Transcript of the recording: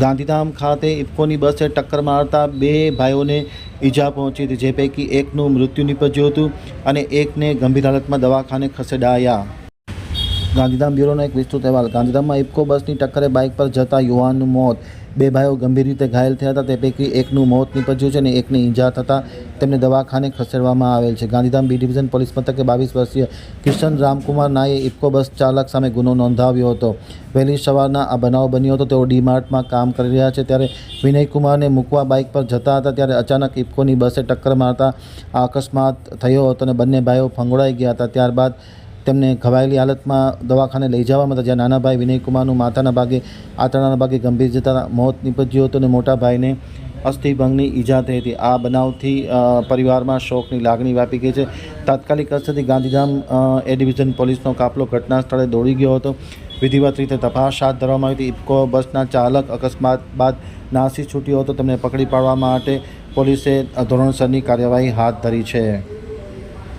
ગાંધીધામ ખાતે ઇફકોની બસે ટક્કર મારતા બે ભાઈઓને ઈજા પહોંચી હતી, જે પૈકી એકનું મૃત્યુ નીપજ્યું હતું અને એકને ગંભીર હાલતમાં દવાખાને ખસેડાયા. ગાંધીધામ બ્યુરોનો એક વિસ્તૃત અહેવાલ. ગાંધીધામમાં ઇફકો બસની ટક્કરે બાઇક પર જતા યુવાનનું મોત. બે ભાઈઓ ગંભીર રીતે ઘાયલ થયા હતા. તે પૈકી એકનું મોત નીપજ્યું છે અને એકની ઈજા થતાં તેમને દવાખાને ખસેડવામાં આવેલ છે. ગાંધીધામ બી ડિવિઝન પોલીસ મથકે બાવીસ વર્ષીય કિશન રામકુમાર નાએ ઇફકો બસ ચાલક સામે ગુનો નોંધાવ્યો હતો. વહેલી સવારના આ બનાવ બન્યો હતો. તેઓ ડીમાર્ટમાં કામ કરી રહ્યા છે. ત્યારે વિનયકુમારને મૂકવા બાઇક પર જતા હતા. ત્યારે અચાનક ઇફકોની બસે ટક્કર મારતા આ અકસ્માત થયો હતો અને બંને ભાઈઓ ફંગોળાઈ ગયા હતા. ત્યારબાદ તેમને ઘવાયેલી હાલતમાં દવાખાને લઈ જવામાં હતા, જ્યાં નાના ભાઈ વિનયકુમારનું માથાના ભાગે, આંતરડાના ભાગે ગંભીર જતા મોત નીપજ્યું હતું અને મોટા ભાઈને અસ્થિભંગની ઈજા થઈ હતી. આ બનાવથી પરિવારમાં શોકની લાગણી વ્યાપી ગઈ છે. તાત્કાલિક અસરથી ગાંધીધામ એ ડિવિઝન પોલીસનો કાફલો ઘટના સ્થળે દોડી ગયો હતો. વિધિવત રીતે તપાસ હાથ ધરવામાં આવી હતી. ઇફકો બસના ચાલક અકસ્માત બાદ નાસી છૂટ્યો હતો. તેમને પકડી પાડવા માટે પોલીસે ધોરણસરની કાર્યવાહી હાથ ધરી છે.